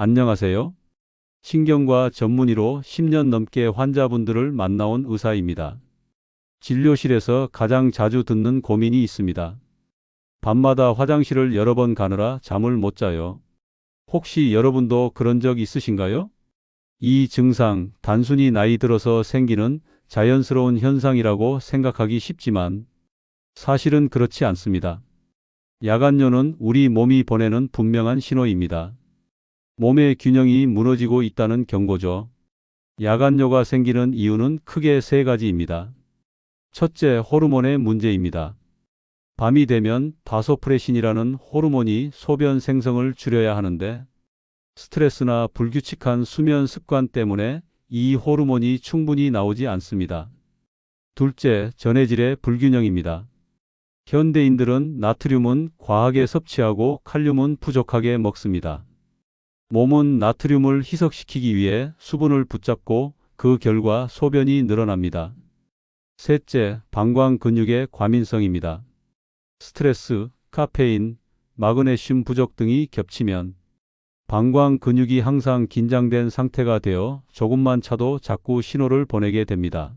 안녕하세요. 신경과 전문의로 10년 넘게 환자분들을 만나온 의사입니다. 진료실에서 가장 자주 듣는 고민이 있습니다. 밤마다 화장실을 여러 번 가느라 잠을 못 자요. 혹시 여러분도 그런 적 있으신가요? 이 증상 단순히 나이 들어서 생기는 자연스러운 현상이라고 생각하기 쉽지만 사실은 그렇지 않습니다. 야간뇨는 우리 몸이 보내는 분명한 신호입니다. 몸의 균형이 무너지고 있다는 경고죠. 야간뇨가 생기는 이유는 크게 세 가지입니다. 첫째, 호르몬의 문제입니다. 밤이 되면 바소프레신이라는 호르몬이 소변 생성을 줄여야 하는데 스트레스나 불규칙한 수면 습관 때문에 이 호르몬이 충분히 나오지 않습니다. 둘째, 전해질의 불균형입니다. 현대인들은 나트륨은 과하게 섭취하고 칼륨은 부족하게 먹습니다. 몸은 나트륨을 희석시키기 위해 수분을 붙잡고 그 결과 소변이 늘어납니다. 셋째, 방광 근육의 과민성입니다. 스트레스, 카페인, 마그네슘 부족 등이 겹치면 방광 근육이 항상 긴장된 상태가 되어 조금만 차도 자꾸 신호를 보내게 됩니다.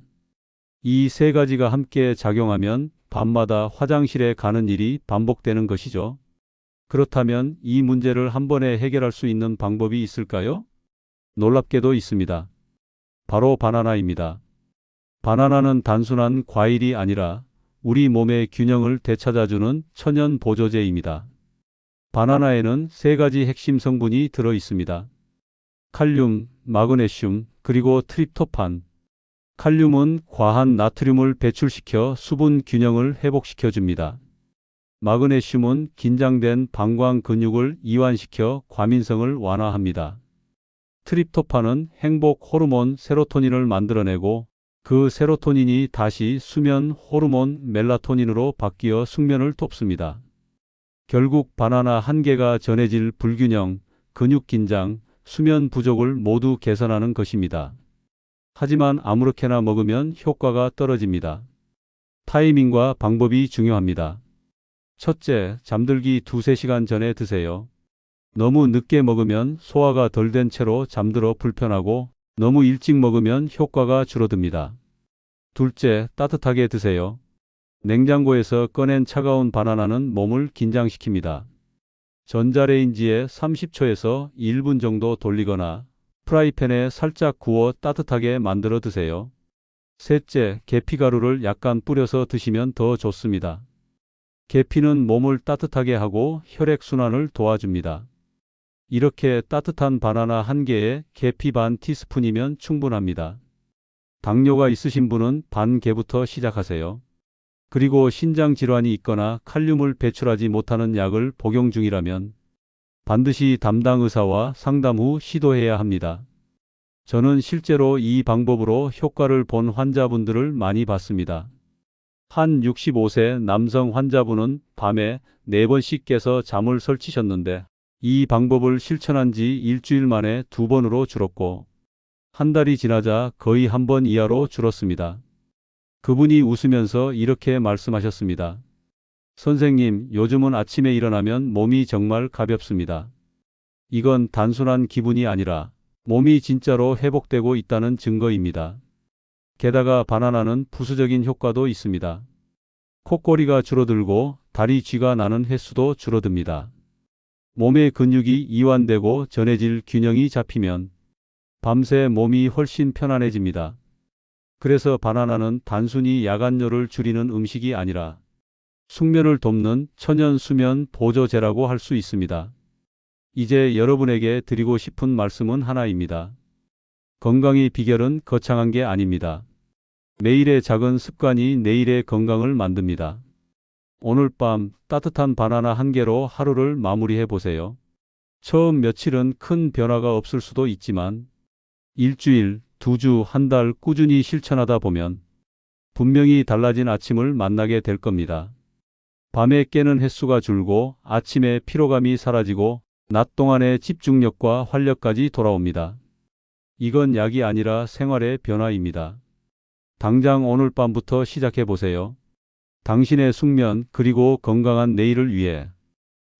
이 세 가지가 함께 작용하면 밤마다 화장실에 가는 일이 반복되는 것이죠. 그렇다면 이 문제를 한 번에 해결할 수 있는 방법이 있을까요? 놀랍게도 있습니다. 바로 바나나입니다. 바나나는 단순한 과일이 아니라 우리 몸의 균형을 되찾아주는 천연 보조제입니다. 바나나에는 세 가지 핵심 성분이 들어 있습니다. 칼륨, 마그네슘, 그리고 트립토판. 칼륨은 과한 나트륨을 배출시켜 수분 균형을 회복시켜 줍니다. 마그네슘은 긴장된 방광 근육을 이완시켜 과민성을 완화합니다. 트립토판은 행복 호르몬 세로토닌을 만들어내고 그 세로토닌이 다시 수면 호르몬 멜라토닌으로 바뀌어 숙면을 돕습니다. 결국 바나나 한 개가 전해질 불균형, 근육 긴장, 수면 부족을 모두 개선하는 것입니다. 하지만 아무렇게나 먹으면 효과가 떨어집니다. 타이밍과 방법이 중요합니다. 첫째, 잠들기 두세 시간 전에 드세요. 너무 늦게 먹으면 소화가 덜 된 채로 잠들어 불편하고 너무 일찍 먹으면 효과가 줄어듭니다. 둘째, 따뜻하게 드세요. 냉장고에서 꺼낸 차가운 바나나는 몸을 긴장시킵니다. 전자레인지에 30초에서 1분 정도 돌리거나 프라이팬에 살짝 구워 따뜻하게 만들어 드세요. 셋째, 계피가루를 약간 뿌려서 드시면 더 좋습니다. 계피는 몸을 따뜻하게 하고 혈액순환을 도와줍니다. 이렇게 따뜻한 바나나 한 개에 계피 반 티스푼이면 충분합니다. 당뇨가 있으신 분은 반 개부터 시작하세요. 그리고 신장 질환이 있거나 칼륨을 배출하지 못하는 약을 복용 중이라면 반드시 담당 의사와 상담 후 시도해야 합니다. 저는 실제로 이 방법으로 효과를 본 환자분들을 많이 봤습니다. 한 65세 남성 환자분은 밤에 4번씩 깨서 잠을 설치셨는데 이 방법을 실천한 지 일주일 만에 두 번으로 줄었고 한 달이 지나자 거의 한 번 이하로 줄었습니다. 그분이 웃으면서 이렇게 말씀하셨습니다. 선생님, 요즘은 아침에 일어나면 몸이 정말 가볍습니다. 이건 단순한 기분이 아니라 몸이 진짜로 회복되고 있다는 증거입니다. 게다가 바나나는 부수적인 효과도 있습니다. 콧꼬리가 줄어들고 다리 쥐가 나는 횟수도 줄어듭니다. 몸의 근육이 이완되고 전해질 균형이 잡히면 밤새 몸이 훨씬 편안해집니다. 그래서 바나나는 단순히 야간뇨를 줄이는 음식이 아니라 숙면을 돕는 천연 수면 보조제라고 할 수 있습니다. 이제 여러분에게 드리고 싶은 말씀은 하나입니다. 건강의 비결은 거창한 게 아닙니다. 매일의 작은 습관이 내일의 건강을 만듭니다. 오늘 밤 따뜻한 바나나 한 개로 하루를 마무리해 보세요. 처음 며칠은 큰 변화가 없을 수도 있지만 일주일, 두 주, 한 달 꾸준히 실천하다 보면 분명히 달라진 아침을 만나게 될 겁니다. 밤에 깨는 횟수가 줄고 아침에 피로감이 사라지고 낮 동안의 집중력과 활력까지 돌아옵니다. 이건 약이 아니라 생활의 변화입니다. 당장 오늘 밤부터 시작해 보세요. 당신의 숙면 그리고 건강한 내일을 위해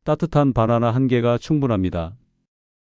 따뜻한 바나나 한 개가 충분합니다.